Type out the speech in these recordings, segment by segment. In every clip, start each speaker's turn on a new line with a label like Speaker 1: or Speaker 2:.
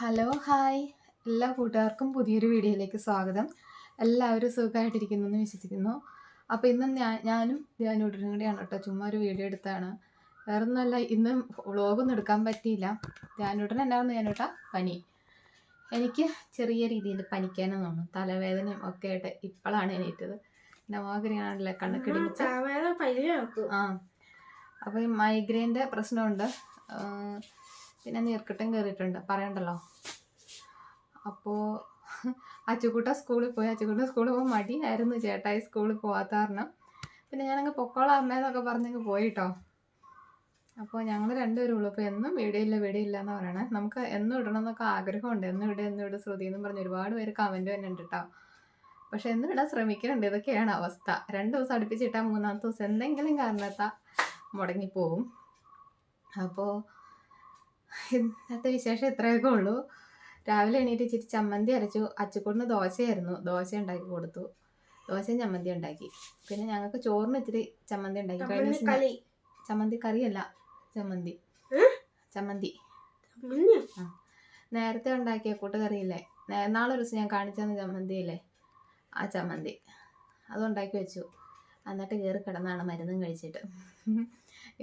Speaker 1: Hello hi. എല്ലാ കൂട്ടുകാർക്കും പുതിയൊരു വീഡിയോയിലേക്ക് സ്വാഗതം. എല്ലാവരും സുഖമായിട്ടിരിക്കുന്നു എന്ന് വിശ്വസിക്കുന്നു. അപ്പോൾ ഇന്ന് ഞാൻ ഞാനും ധ്യാനൂട്ടനും കൂടിയാണ് കേട്ടോ. ചുമ്മാ ഒരു വീഡിയോ എടുത്താണ്. വേറെ ഒന്നുമല്ല ഇന്ന് വ്ളോഗൊന്നും എടുക്കാൻ പറ്റിയില്ല. ധ്യാനൂട്ടൻ എന്നായിരുന്നു ധ്യാനൂട്ട പനി. എനിക്ക് ചെറിയ രീതിയിൽ പനിക്കാനും തോന്നും തലവേദനയും ഒക്കെ ആയിട്ട് ഇപ്പോഴാണ് എണീറ്റത്. നവാഗരിയാണല്ലേ കണ്ണൊക്കെ ഇടിമിച്ച
Speaker 2: തലവേദന പനി
Speaker 1: ആ. അപ്പോൾ ഈ മൈഗ്രെയിന്റെ പ്രശ്നമുണ്ട്. പിന്നെ നീർക്കെട്ടും കയറിയിട്ടുണ്ട് പറയണ്ടല്ലോ? അപ്പോൾ അച്ചുകൂട്ട സ്കൂളിൽ പോയി. അച്ചുകൂട്ട സ്കൂളിൽ പോകാൻ മടിയായിരുന്നു ചേട്ടായി സ്കൂളിൽ പോകാത്ത കാരണം. പിന്നെ ഞാനങ്ങ് പൊക്കോളാം അമ്മേന്നൊക്കെ പറഞ്ഞങ്ങ് പോയിട്ടോ. അപ്പോൾ ഞങ്ങൾ രണ്ടുപേരും ഉള്ളൂ. അപ്പോൾ എന്നും വീഡിയോ ഇല്ല എന്ന് പറയണേ. നമുക്ക് എന്നും ഇടണം എന്നൊക്കെ ആഗ്രഹമുണ്ട്. എന്നും ഇവിടെ എന്നും ഇവിടെ ശ്രുതി എന്നും പറഞ്ഞ് ഒരുപാട് പേര് കമന്റ് തന്നെ ഉണ്ട് കേട്ടോ പക്ഷെ എന്നും ഇടാൻ ശ്രമിക്കുന്നുണ്ട് ഇതൊക്കെയാണ് അവസ്ഥ. രണ്ട് ദിവസം അടുപ്പിച്ചിട്ടാൽ മൂന്നാമത്തെ ദിവസം എന്തെങ്കിലും കാരണത്താൽ മുടങ്ങിപ്പോവും. അപ്പോൾ ഇന്നത്തെ വിശേഷം ഇത്രയൊക്കെ ഉള്ളൂ. രാവിലെ എണീറ്റ് ഇച്ചിരി ചമ്മന്തി അരച്ചു. അച്ചക്കൂടിന് ദോശയായിരുന്നു. ദോശ ഉണ്ടാക്കി കൊടുത്തു. ദോശയും ചമ്മന്തി ഉണ്ടാക്കി. പിന്നെ ഞങ്ങൾക്ക് ചോറിന് ഇച്ചിരി ചമ്മന്തി ഉണ്ടാക്കി. കഴിഞ്ഞ ദിവസം ചമ്മന്തി കറിയല്ല ചമ്മന്തി? ചമ്മന്തി.
Speaker 2: തമ്മിൽ
Speaker 1: നേരത്തെ ഉണ്ടാക്കിയ കൂട്ടുകറിയില്ലേ? നാളെ ദിവസം ഞാൻ കാണിച്ചു തന്ന ചമ്മന്തിയില്ലേ? ആ ചമ്മന്തി. അതുണ്ടാക്കി വെച്ചു. എന്നിട്ട് കയറി കിടന്നാണ് മരുന്നും കഴിച്ചിട്ട്.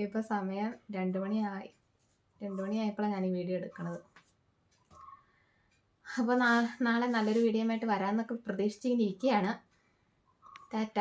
Speaker 1: ഇപ്പോൾ സമയം രണ്ട് മണിയായി. രണ്ട് മണിയായപ്പോഴാണ് ഞാൻ ഈ വീഡിയോ എടുക്കുന്നത് അപ്പോൾ നാളെ നല്ലൊരു വീഡിയോ ആയിട്ട് വരാമെന്നൊക്കെ പ്രതീക്ഷിച്ചിങ്ങനെ ഇരിക്കുകയാണ് ടാറ്റ.